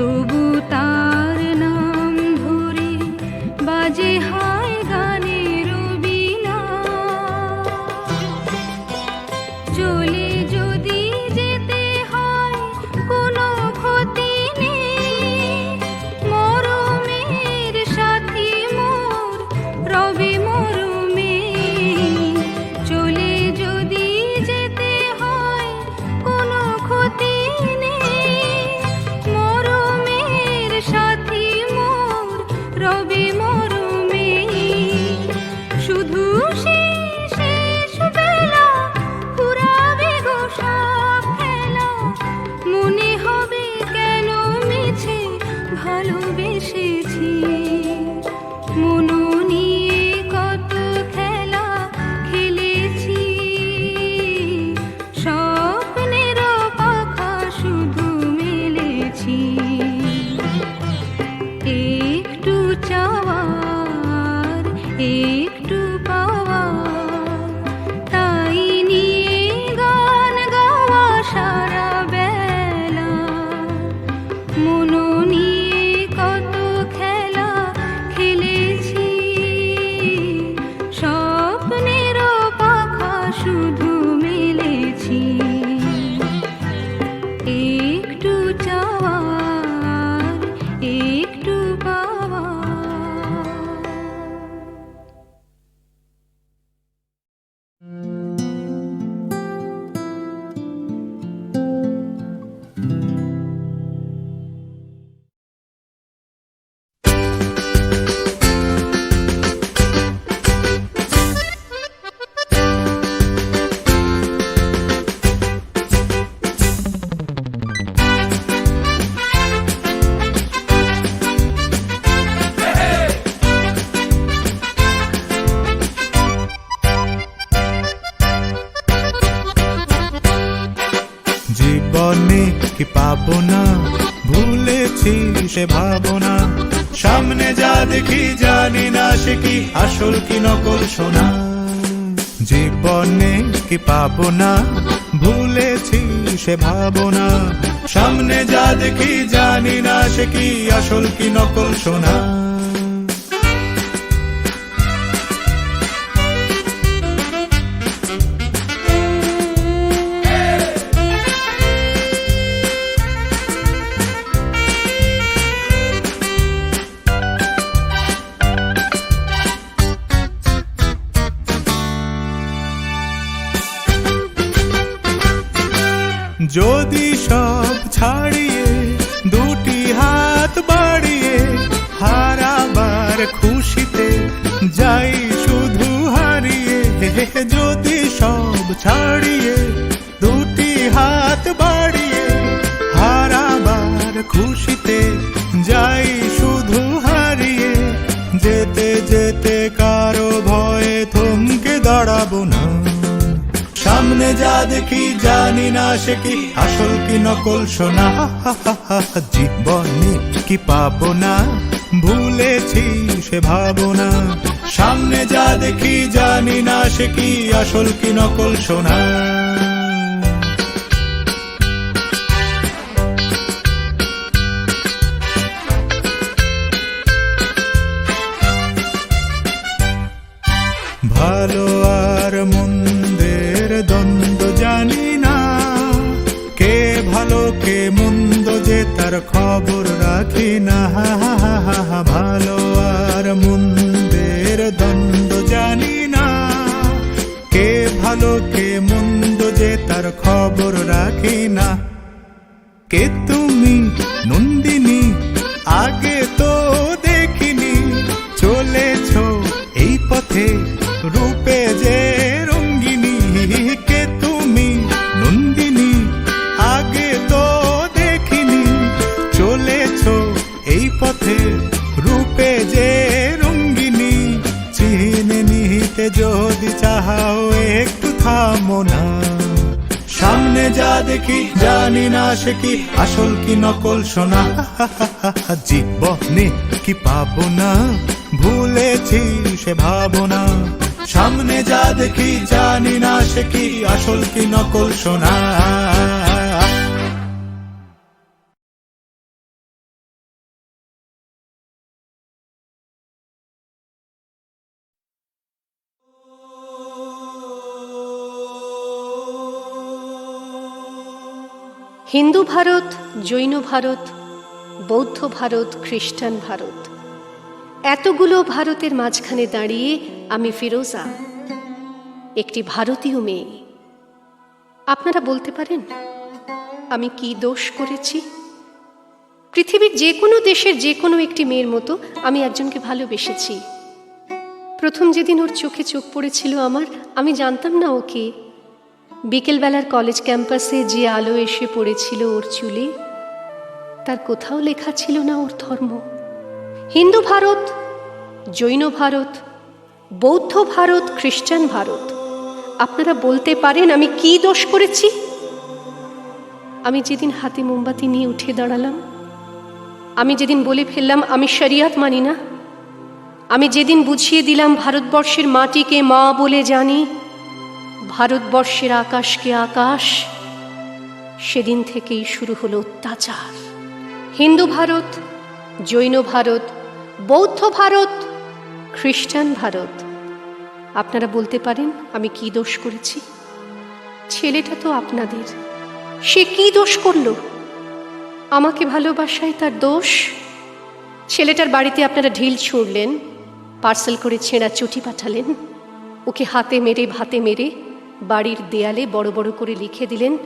তবু তা আসল কি নকল সোনা? জীবনে কি পাবো না? ভুলেছি সে ভাবনা। সামনে যা দেখি জানি না, সে কি আসল কি নকল শোনা খুশিতে যাই শুধু হারিয়ে যদি সব ছাড়িয়ে দুটি হাত বাড়িয়ে হারাবার খুশিতে যাই শুধু হারিয়ে, যেতে যেতে কারও ভয়ে থমকে দাঁড়াবো না। সামনে যা দেখি জানি না সে কি, আসল কি নকল শোনা জীবনে কি পাবো না? ভুলেছি সে ভাবনা। সামনে যা দেখি জানি না সে কি আসল কি নকল শোনা সে কি? আসল কি নকল শোনা জীবনে কি পাবো না? ভুলেছি সে ভাবনা। সামনে যা দেখি জানি না সে কি? আসল কি নকল শোনা হিন্দু ভারত, জৈন ভারত, বৌদ্ধ ভারত, খ্রিস্টান ভারত। এতগুলো ভারতের মাঝখানে দাঁড়িয়ে আমি ফিরোজা, একটি ভারতীয় মেয়ে। আপনারা বলতে পারেন, আমি কি দোষ করেছি? পৃথিবীর যে কোনো দেশের যে কোনো একটি মেয়ের মতো আমি একজনকে ভালোবেসেছি। প্রথম যেদিন ওর চোখে চোখ পড়েছিল আমার, আমি জানতাম না ওকে। বিকেলবেলার কলেজ ক্যাম্পাসে যে আলো এসে পড়েছিল ওর চুলে, তার কোথাও লেখা ছিল না ওর ধর্ম। হিন্দু ভারত, জৈন ভারত, বৌদ্ধ ভারত, খ্রিস্টান ভারত, আপনারা বলতে পারেন আমি কি দোষ করেছি? আমি যেদিন হাতে মোমবাতি নিয়ে উঠে দাঁড়ালাম, আমি যেদিন বলে ফেললাম আমি শরিয়াত মানি না, আমি যেদিন বুঝিয়ে দিলাম ভারতবর্ষের মাটিকে মা বলে জানি ভারতবর্ষের আকাশকে আকাশ, সেদিন থেকেই শুরু হলো অত্যাচার। হিন্দু ভারত, জৈন ভারত, বৌদ্ধ ভারত, খ্রিস্টান ভারত। আপনারা বলতে পারেন, আমি কি দোষ করেছি? ছেলেটা তো আপনাদের। সে কি দোষ করল? আমাকে ভালোবাসায় তার দোষ? ছেলেটার বাড়িতে আপনারা ঢিল ছুঁড়লেন, পার্সেল করে ছেঁড়া চুটি পাঠালেন, ওকে হাতে মেরে, ভাতে মেরে বাড়ির দেয়ালে বড় বড় করে লিখে দিলেন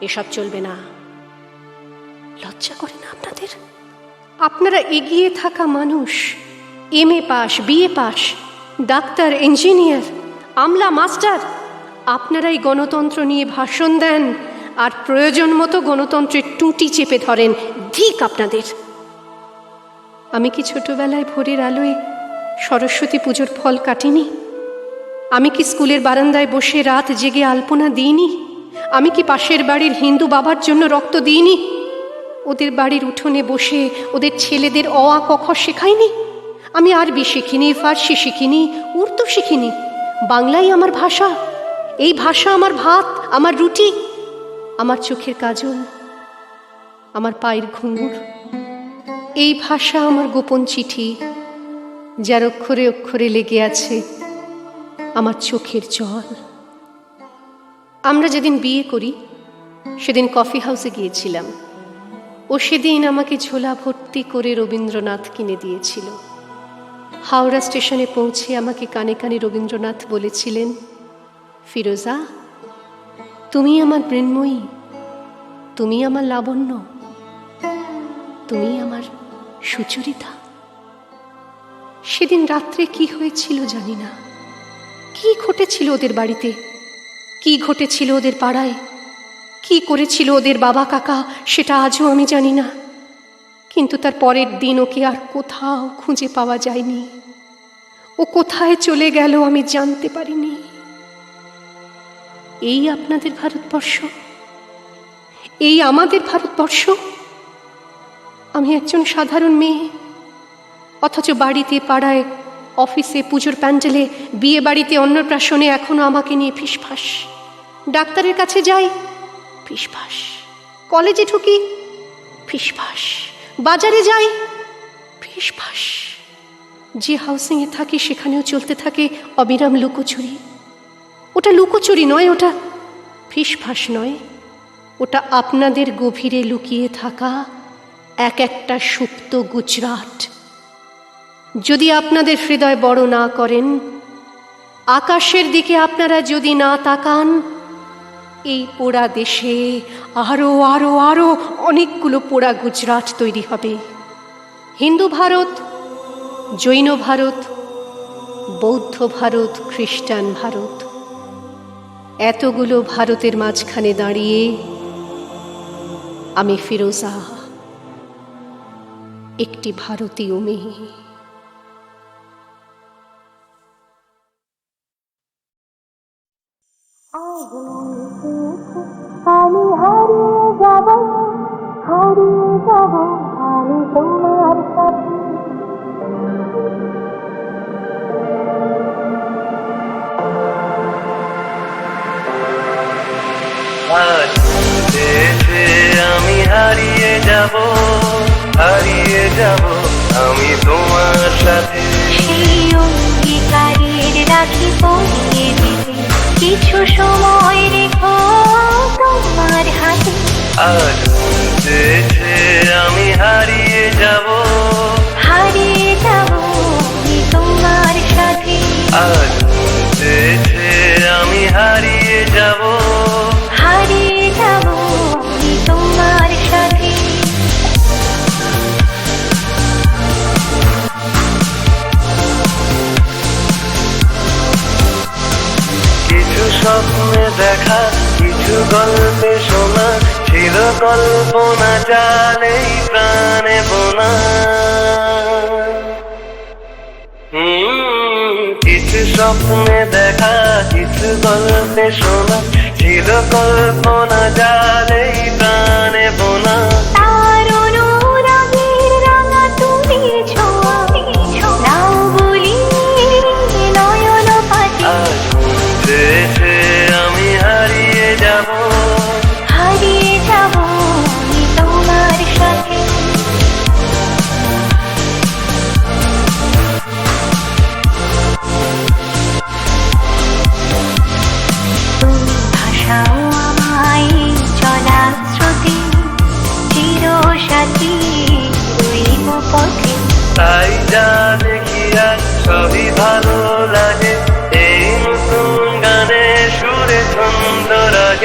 এসব চলবে না। লজ্জা করে না আপনাদের? আপনারা এগিয়ে থাকা মানুষ M A pass BA pass doctor engineer আমলা মাস্টার আপনারাই গণতন্ত্র নিয়ে ভাষণ দেন আর প্রয়োজন মতো গণতন্ত্রের টুটি চেপে ধরেন ধিক আপনাদের। আমি কি ছোটবেলায় ভোরের আলোয় সরস্বতী পুজোর ফল কাটিনি? আমি কি স্কুলের বারান্দায় বসে রাত জেগে আলপনা দিইনি? আমি কি পাশের বাড়ির হিন্দু বাবার জন্য রক্ত দিইনি? ওদের বাড়ির উঠোনে বসে ওদের ছেলেদের অ আ ক খ শেখাইনি? আমি আরবি শিখিনি, ফার্সি শিখিনি, উর্দু শিখিনি। বাংলাই আমার ভাষা। এই ভাষা আমার ভাত, আমার রুটি। আমার চোখের কাজল, আমার পায়ের ঘুঙুর। এই ভাষা আমার গোপন চিঠি, যার অক্ষরে অক্ষরে লেগে আছে আমার চোখের জল। আমরা যেদিন বিয়ে করি, সেদিন কফি হাউসে গিয়েছিলাম। ও সেদিন আমাকে ঝোলা ভর্তি করে রবীন্দ্রনাথ কিনে দিয়েছিল। হাওড়া স্টেশনে পৌঁছে আমাকে কানে কানে রবীন্দ্রনাথ বলেছিলেন, ফিরোজা, তুমি আমার মৃন্ময়ী, তুমি আমার লাবণ্য, তুমি আমার সুচরিতা। সেদিন রাত্রে কি হয়েছিল জানি না। কি ঘটেছিল ওদের বাড়িতে? কি ঘটেছিল ওদের পাড়ায়? কি করেছিল ওদের বাবা কাকা, সেটা আজও আমি জানি না। কিন্তু তার পরের দিন ওকে আর কোথাও খুঁজে পাওয়া যায়নি। ও কোথায় চলে গেল আমি জানতে পারিনি। এই আপনাদের ভারতবর্ষ? এই আমাদের ভারতবর্ষ? আমি একজন সাধারণ মেয়ে, অথচ বাড়িতে, পাড়ায় অফিসে পুজোর প্যান্ডেলে, বিয়ে বাড়িতে অন্নপ্রাশনে এখনও আমাকে নিয়ে ফিসফাস। ডাক্তারের কাছে যাই, ফিসফাস। কলেজে ঢুকি, ফিসফাস। বাজারে যাই, ফিসফাস। যে হাউসিংয়ে থাকি, সেখানেও চলতে থাকে অবিরাম লুকোচুরি। ওটা লুকোচুরি নয়, ওটা ফিসফাস নয়। ওটা আপনাদের গভীরে লুকিয়ে থাকা এক একটা সুপ্ত গুজরাট। যদি আপনাদের হৃদয় বড় না করেন, আকাশের দিকে আপনারা যদি না তাকান, এই পোড়া দেশে আরও আরও আরও অনেকগুলো পোড়া গুজরাট তৈরি হবে। হিন্দু ভারত, জৈন ভারত, বৌদ্ধ ভারত, খ্রিস্টান ভারত। এতগুলো ভারতের মাঝখানে দাঁড়িয়ে আমি ফিরোজা, একটি ভারতীয় মেয়ে। আমি হারিয়ে যাব হারিয়ে যাব আমি তোমার সাথে। আমি হারিয়ে যাব হারিয়ে যাব আমি তোমার সাথে। সেই অঙ্গীকারের রাখি পরিয়ে কিছু সময় রেখো তোমার হাতে। আর আমি হারিয়ে যাব। হারিয়ে যাব তোমার সাথে। আজ কল্পনা জালেই প্রাণে বোনা। কিছু স্বপ্নে দেখা কিছু গল্পে শোনা। ছিল কল্পনা জালেই প্রাণে বোনা।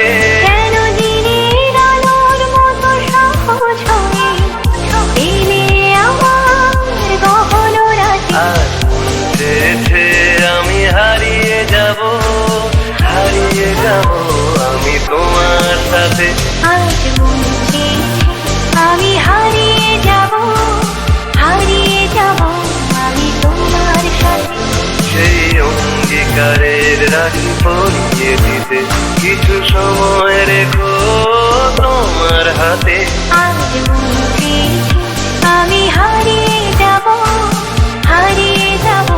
রাগে কেন দিনের আলোর মতো সহজ হয়ে? এলে আমার গহন রাতে? আজ দেশে আমি হারিয়ে যাব হারিয়ে যাব আমি তোমার সাথে। আজ আমি হারিয়ে যাব হারিয়ে যাব আমি তোমার সাথে। সেই অঙ্গীকারের রাখি পরিয়ে দিতে। কিছু সময় রেখো তোমার হাতে। আমি হারিয়ে যাব হারিয়ে যাব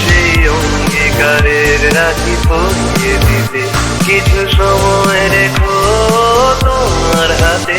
সেই অঙ্গীকারের রাখি পরিয়ে দিতে। কিছু সময় রেখো তোমার হাতে।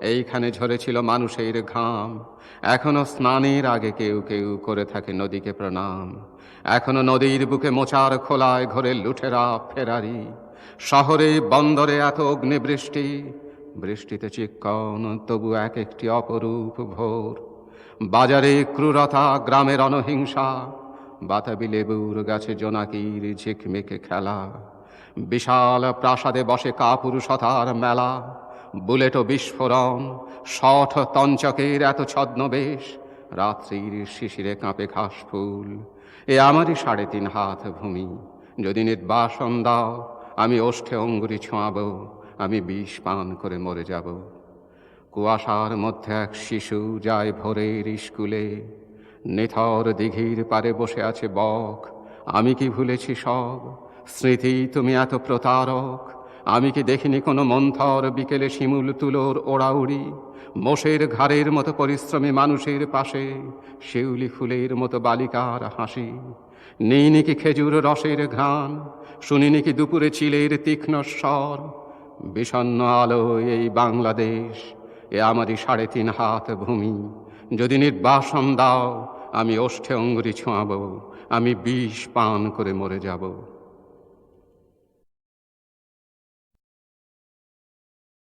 এইখানে ঝরেছিল মানুষের ঘাম। এখনও স্নানের আগে কেউ কেউ করে থাকে নদীকে প্রণাম। এখনও নদীর বুকে মোচার খোলায় ঘরে লুঠেরা ফেরারি। শহরে, বন্দরে এত অগ্নিবৃষ্টি। বৃষ্টিতে চিক্কন তবু এক একটি অপরূপ ভোর। বাজারে ক্রূরতা, গ্রামের অনহিংসা। বাতাবি লেবুর গাছে জোনাকির ঝিকমিকে খেলা। বিশাল প্রাসাদে বসে কাপুরুষতার মেলা। বুলেট ও বিস্ফোরণ, শঠ তঞ্চকের এত ছদ্মবেশ, রাত্রির শিশিরে কাঁপে ঘাস ফুল। এ আমারই সাড়ে তিন হাত ভূমি। যদি নির্বাসন দাও, আমি ওষ্ঠে অঙ্গুরি ছোঁয়াবো, আমি বিষ পান করে মরে যাব। কুয়াশার মধ্যে এক শিশু যায় ভোরের স্কুলে। নিথর দিঘির পারে বসে আছে বক। আমি কি ভুলেছি সব? স্মৃতি তুমি এত প্রতারক। আমি কি দেখিনি কোনো মন্থর বিকেলে শিমুল তুলোর ওড়াউড়ি? মোষের ঘাড়ের মতো পরিশ্রমী মানুষের পাশে, শিউলি ফুলের মতো বালিকার হাসি। নেই নাকি খেজুর রসের ঘ্রাণ? শুনিনি কি দুপুরে চিলের তীক্ষ্ণ স্বর? বিষণ্ন আলো এই বাংলাদেশ, এ আমারই সাড়ে তিন হাত ভূমি। যদি নির্বাসন দাও, আমি ওষ্ঠে অঙ্গুরি ছোঁয়াব, আমি বিষ পান করে মরে যাব।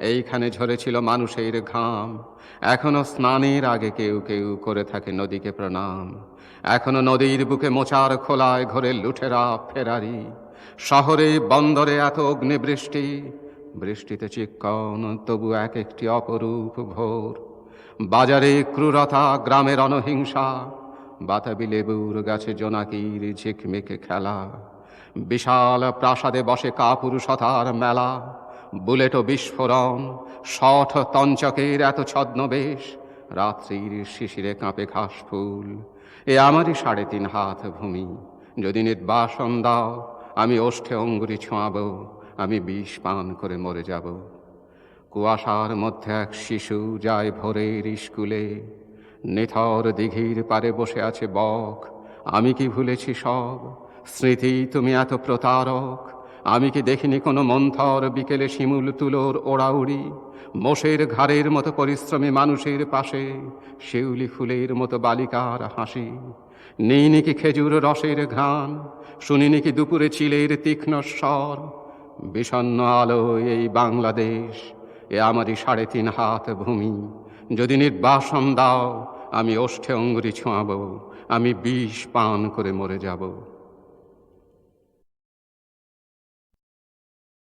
এইখানে ঝরেছিল মানুষের ঘাম। এখনও স্নানের আগে কেউ কেউ করে থাকে নদীকে প্রণাম। এখনও নদীর বুকে মোচার খোলায় ঘরে লুঠেরা ফেরারি। শহরে বন্দরে এত অগ্নিবৃষ্টি। বৃষ্টিতে চিকন তবু এক একটি অপরূপ ভোর। বাজারে ক্রূরতা, গ্রামের অনহিংসা। বাতাবি লেবুর গাছে জোনাকির ঝিকমিকে খেলা। বিশাল প্রাসাদে বসে কাপুরুষতার মেলা। বুলেট ও বিস্ফোরণ, শঠ তঞ্চকের এত ছদ্মবেশ, রাত্রির শিশিরে কাঁপে ঘাস ফুল। এ আমারই সাড়ে তিন হাত ভূমি। যদি নির্বাসন দাও, আমি ওষ্ঠে অঙ্গুরি ছোঁয়াব, আমি বিষ পান করে মরে যাব। কুয়াশার মধ্যে এক শিশু যায় ভোরের স্কুলে। নিথর দিঘির পারে বসে আছে বক। আমি কি ভুলেছি সব? স্মৃতি তুমি এত প্রতারক। আমি কি দেখিনি কোনো মন্থর বিকেলে শিমুল তুলোর ওড়াউড়ি? মোষের ঘাড়ের মতো পরিশ্রমী মানুষের পাশে শিউলি ফুলের মতো বালিকার হাসি। নেই নাকি খেজুর রসের ঘ্রাণ? শুনি নাকি দুপুরে চিলের তীক্ষ্ণ স্বর? বিষণ্ন আলো এই বাংলাদেশ, এ আমারই সাড়ে তিন হাত ভূমি। যদি নির্বাসন দাও, আমি ওষ্ঠে অঙ্গুরি ছোঁয়াব, আমি বিষ পান করে মরে যাব।